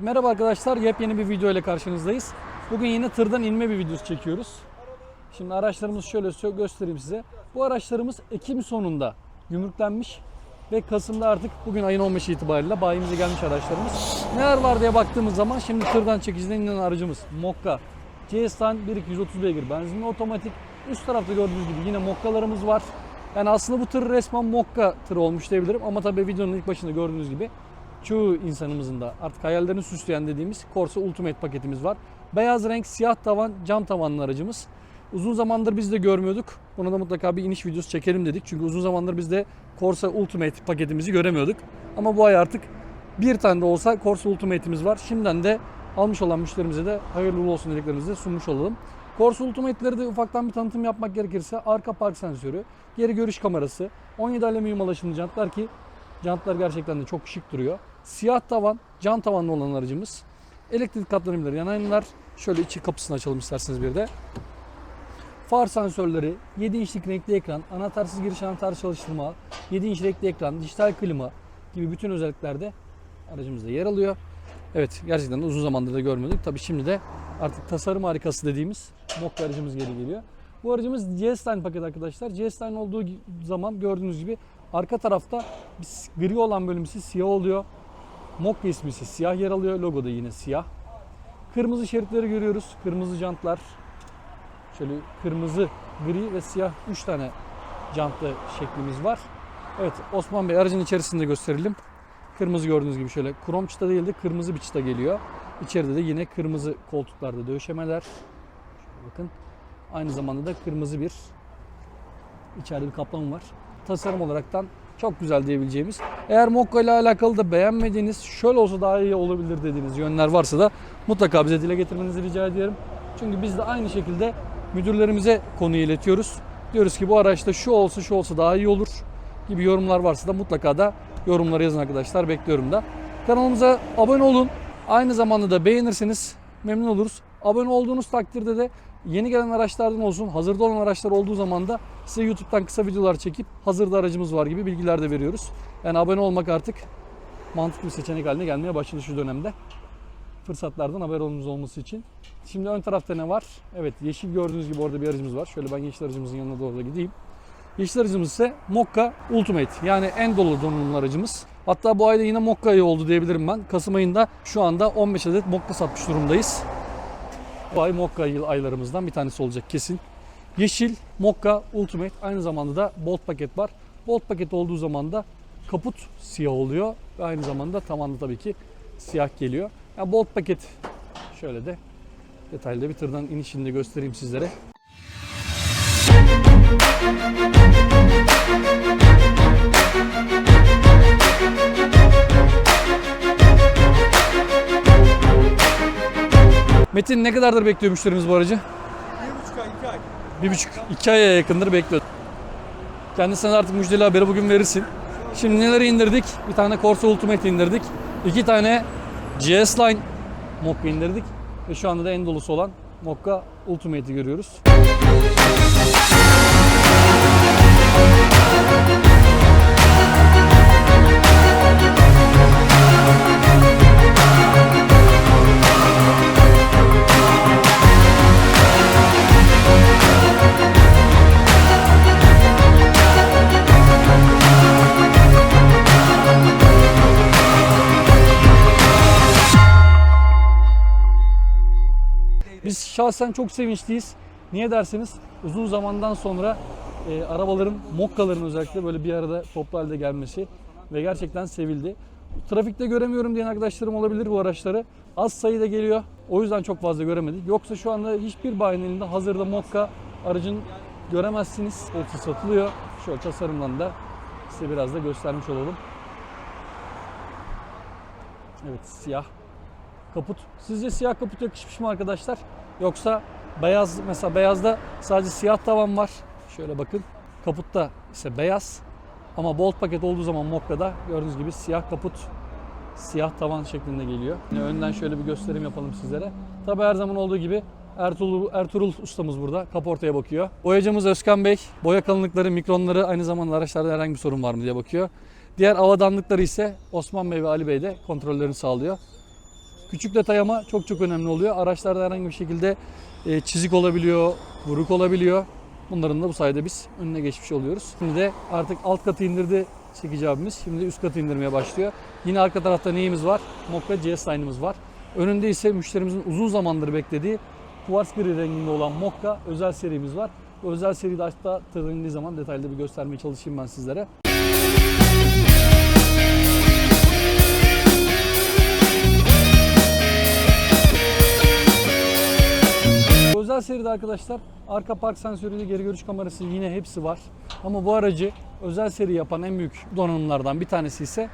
merhaba arkadaşlar. Yepyeni bir video ile karşınızdayız. Bugün yine tırdan inme bir videosu çekiyoruz. Şimdi araçlarımızı şöyle göstereyim size. Bu araçlarımız Ekim sonunda gümrüklenmiş ve Kasım'da artık bugün ayın 15 itibariyle bayimize gelmiş araçlarımız. Neler var diye baktığımız zaman şimdi tırdan çekiciden inen aracımız Mokka. CS'den 1.230 beygir benzinli otomatik. Üst tarafta gördüğünüz gibi yine Mokka'larımız var. Yani aslında bu tır resmen Mokka tırı olmuş diyebilirim ama tabii videonun ilk başında gördüğünüz gibi çoğu insanımızın da artık hayallerini süsleyen dediğimiz Corsa Ultimate paketimiz var. Beyaz renk, siyah tavan, cam tavanlı aracımız. Uzun zamandır biz de görmüyorduk. Buna da mutlaka bir iniş videosu çekelim dedik. Çünkü uzun zamandır biz de Corsa Ultimate paketimizi göremiyorduk. Ama bu ay artık bir tane de olsa Corsa Ultimate'imiz var. Şimdiden de almış olan müşterimize de hayırlı uğurlu olsun dileklerimizi sunmuş olalım. Corsa Ultimate'leri de ufaktan bir tanıtım yapmak gerekirse arka park sensörü, geri görüş kamerası, 17 alüminyum alaşımlı jantlar ki jantlar gerçekten de çok şık duruyor. Siyah tavan, cam tavanlı olan aracımız. Elektrik katlanımları, yan aynalar. Şöyle içi kapısını açalım isterseniz bir de. Far sensörleri, 7 inçlik renkli ekran, anahtarsız giriş anahtar çalıştırma, 7 inç renkli ekran, dijital klima gibi bütün özelliklerde aracımızda yer alıyor. Evet gerçekten uzun zamandır da görmüyorduk. Tabii şimdi de artık tasarım harikası dediğimiz Mokka aracımız geri geliyor. Bu aracımız GS-Line paket arkadaşlar. GS-Line olduğu zaman gördüğünüz gibi arka tarafta gri olan bölümüsü siyah oluyor. Mokka ismi ise siyah yer alıyor. Logo da yine siyah. Kırmızı şeritleri görüyoruz. Kırmızı jantlar. Şöyle kırmızı, gri ve siyah 3 tane jantlı şeklimiz var. Evet Osman Bey aracın içerisinde gösterelim. Kırmızı gördüğünüz gibi şöyle krom çıta değil de kırmızı bir çıta geliyor. İçeride de yine kırmızı koltuklarda döşemeler. Şöyle bakın. Aynı zamanda da kırmızı bir içeride bir kaplama var. Tasarım olaraktan çok güzel diyebileceğimiz. Eğer Mokka ile alakalı da beğenmediğiniz, şöyle olsa daha iyi olabilir dediğiniz yönler varsa da mutlaka bize dile getirmenizi rica ediyorum. Çünkü biz de aynı şekilde müdürlerimize konuyu iletiyoruz. Diyoruz ki bu araçta şu olsa şu olsa daha iyi olur gibi yorumlar varsa da mutlaka da yorumlara yazın arkadaşlar. Bekliyorum da. Kanalımıza abone olun. Aynı zamanda da beğenirseniz memnun oluruz. Abone olduğunuz takdirde de yeni gelen araçlardan olsun, hazırda olan araçlar olduğu zaman da size YouTube'dan kısa videolar çekip hazırda aracımız var gibi bilgiler de veriyoruz. Yani abone olmak artık mantıklı bir seçenek haline gelmeye başladı şu dönemde. Fırsatlardan haberiniz olması için. Şimdi ön tarafta ne var? Evet yeşil gördüğünüz gibi orada bir aracımız var. Şöyle ben yeşil aracımızın yanına doğru da gideyim. Yeşil aracımız ise Mokka Ultimate yani en dolu donanımlı aracımız. Hatta bu ayda yine Mokka ayı oldu diyebilirim ben. Kasım ayında şu anda 15 adet Mokka satmış durumdayız. Bu ay Mokka yıl aylarımızdan bir tanesi olacak kesin. Yeşil, Mokka, Ultimate aynı zamanda da Bolt paket var. Bolt paket olduğu zaman da kaput siyah oluyor ve aynı zamanda tavanda tabii ki siyah geliyor. Yani Bolt paket şöyle de detaylı bir tırdan inişini de göstereyim sizlere. Metin ne kadardır bekliyor müşterimiz bu aracı? Bir buçuk ay, iki ay. Bir buçuk, iki aya yakındır bekliyor. Kendisine artık müjdeli haberi bugün verirsin. Şimdi neleri indirdik? Bir tane Corsa Ultimate indirdik. iki tane GS Line Mokka indirdik. Ve şu anda da en dolusu olan Mokka Ultimate'i görüyoruz. Şahsen çok sevinçliyiz. Niye derseniz uzun zamandan sonra e, arabaların, mokkaların özellikle böyle bir arada toplu halde gelmesi ve gerçekten sevildi. Trafikte göremiyorum diyen arkadaşlarım olabilir bu araçları. Az sayıda geliyor. O yüzden çok fazla göremedik. Yoksa şu anda hiçbir bayinin elinde hazırda mokka aracın göremezsiniz. Hepsi satılıyor. Şöyle tasarımdan da size biraz da göstermiş olalım. Evet siyah kaput. Sizce siyah kaput yakışmış mı arkadaşlar? Yoksa beyaz mesela beyazda sadece siyah tavan var. Şöyle bakın. Kaputta ise beyaz. Ama bolt paket olduğu zaman Mokka'da gördüğünüz gibi siyah kaput, siyah tavan şeklinde geliyor. Yine önden şöyle bir gösterim yapalım sizlere. Tabi her zaman olduğu gibi Ertuğrul, Ertuğrul ustamız burada. Kaportaya bakıyor. Boyacımız Özkan Bey. Boya kalınlıkları, mikronları aynı zamanda araçlarda herhangi bir sorun var mı diye bakıyor. Diğer avadanlıkları ise Osman Bey ve Ali Bey de kontrollerini sağlıyor. Küçük detay ama çok çok önemli oluyor. Araçlarda herhangi bir şekilde e, çizik olabiliyor, vuruk olabiliyor. Bunların da bu sayede biz önüne geçmiş oluyoruz. Şimdi de artık alt katı indirdi çekici abimiz. Şimdi de üst katı indirmeye başlıyor. Yine arka tarafta neyimiz var? Mokka GS line'ımız var. Önünde ise müşterimizin uzun zamandır beklediği kuvars gri renginde olan Mokka özel serimiz var. Bu özel seride hatta tırın indiği zaman detaylı bir göstermeye çalışayım ben sizlere. Bu Özel seride arkadaşlar arka park sensörüyle geri görüş kamerası yine hepsi var. Ama bu aracı özel seri yapan en büyük donanımlardan bir tanesi ise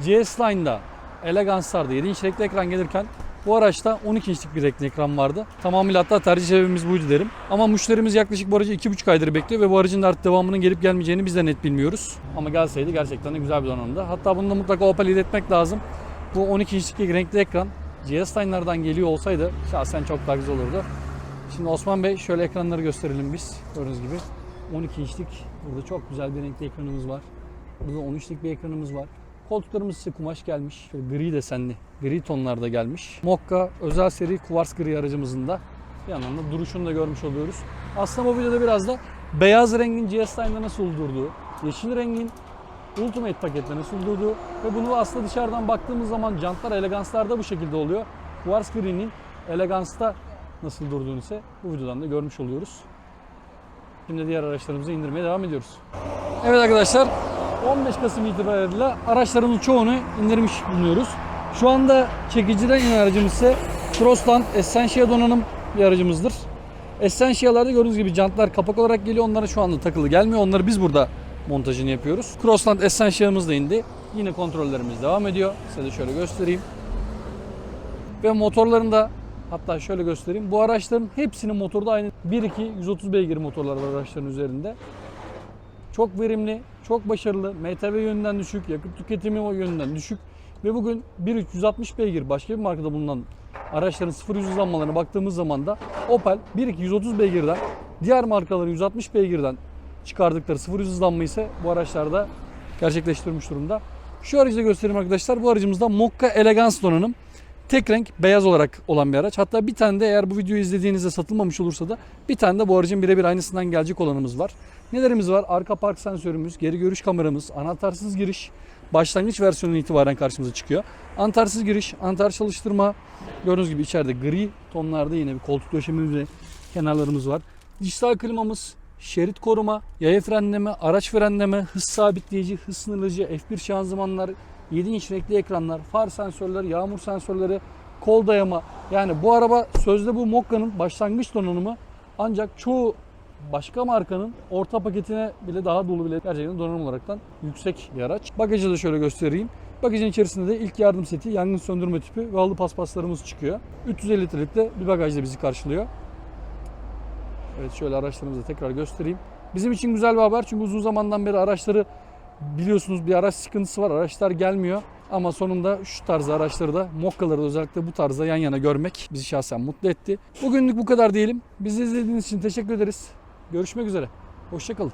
GS Line'da Elegance'larda 7 inç renkli ekran gelirken bu araçta 12 inçlik bir renkli ekran vardı. Tamamıyla hatta tercih sebebimiz buydu derim. Ama müşterimiz yaklaşık bu aracı 2,5 aydır bekliyor ve bu aracın da artık devamının gelip gelmeyeceğini biz de net bilmiyoruz. Ama gelseydi gerçekten de güzel bir donanımdı. Hatta bunu da mutlaka Opel iletmek lazım. Bu 12 inçlik renkli ekran GS Line'lardan geliyor olsaydı şahsen çok daha güzel olurdu. Şimdi Osman Bey şöyle ekranları gösterelim biz. Gördüğünüz gibi 12 inçlik burada çok güzel bir renkli ekranımız var. Burada 13'lik bir ekranımız var. Koltuklarımız ise kumaş gelmiş. Şöyle gri desenli, gri tonlarda gelmiş. Mokka özel seri kuvars gri aracımızın da bir yandan da duruşunu da görmüş oluyoruz. Aslında videoda biraz da beyaz rengin GS Line'da nasıl durduğu, yeşil rengin Ultimate paketle nasıl durduğu ve bunu aslında dışarıdan baktığımız zaman jantlar eleganslarda bu şekilde oluyor. Kuvars gri'nin elegansta nasıl durduğunu ise bu videodan da görmüş oluyoruz. Şimdi diğer araçlarımızı indirmeye devam ediyoruz. Evet arkadaşlar 15 Kasım itibariyle araçlarımızın çoğunu indirmiş bulunuyoruz. Şu anda çekiciden inen aracımız ise Crossland Essentia donanım bir aracımızdır. Essentia'larda gördüğünüz gibi jantlar kapak olarak geliyor. Onlara şu anda takılı gelmiyor. Onları biz burada montajını yapıyoruz. Crossland Essentia'mız da indi. Yine kontrollerimiz devam ediyor. Size de şöyle göstereyim. Ve motorlarında hatta şöyle göstereyim. Bu araçların hepsinin motoru da aynı 1.2 130 beygir motorlar var araçların üzerinde. Çok verimli, çok başarılı, MTB yönünden düşük, yakıt tüketimi o yönünden düşük. Ve bugün 1.3 160 beygir başka bir markada bulunan araçların 0 100 hızlanmalarına baktığımız zaman da Opel 1.2 130 beygirden diğer markaların 160 beygirden çıkardıkları 0 100 hızlanma ise bu araçlarda gerçekleştirmiş durumda. Şu aracı da göstereyim arkadaşlar. Bu aracımızda Mokka Elegance donanım. Tek renk beyaz olarak olan bir araç. Hatta bir tane de eğer bu videoyu izlediğinizde satılmamış olursa da bir tane de bu aracın birebir aynısından gelecek olanımız var. Nelerimiz var? Arka park sensörümüz, geri görüş kameramız, anahtarsız giriş, başlangıç versiyonundan itibaren karşımıza çıkıyor. Anahtarsız giriş, anahtar çalıştırma. Gördüğünüz gibi içeride gri tonlarda yine bir koltuk döşememiz ve kenarlarımız var. Dijital klimamız, şerit koruma, yaya frenleme, araç frenleme, hız sabitleyici, hız sınırlayıcı, F1 şanzımanlar, 7 inç renkli ekranlar, far sensörleri, yağmur sensörleri, kol dayama. Yani bu araba sözde bu Mokka'nın başlangıç donanımı ancak çoğu başka markanın orta paketine bile daha dolu bile gerçekten donanım olaraktan yüksek bir araç. Bagajı da şöyle göstereyim. Bagajın içerisinde de ilk yardım seti, yangın söndürme tüpü ve halı paspaslarımız çıkıyor. 350 litrelik de bir bagaj da bizi karşılıyor. Evet şöyle araçlarımızı tekrar göstereyim. Bizim için güzel bir haber çünkü uzun zamandan beri araçları biliyorsunuz bir araç sıkıntısı var. Araçlar gelmiyor. Ama sonunda şu tarz araçları da Mokka'ları da özellikle bu tarzda yan yana görmek bizi şahsen mutlu etti. Bugünlük bu kadar diyelim. Bizi izlediğiniz için teşekkür ederiz. Görüşmek üzere. Hoşçakalın.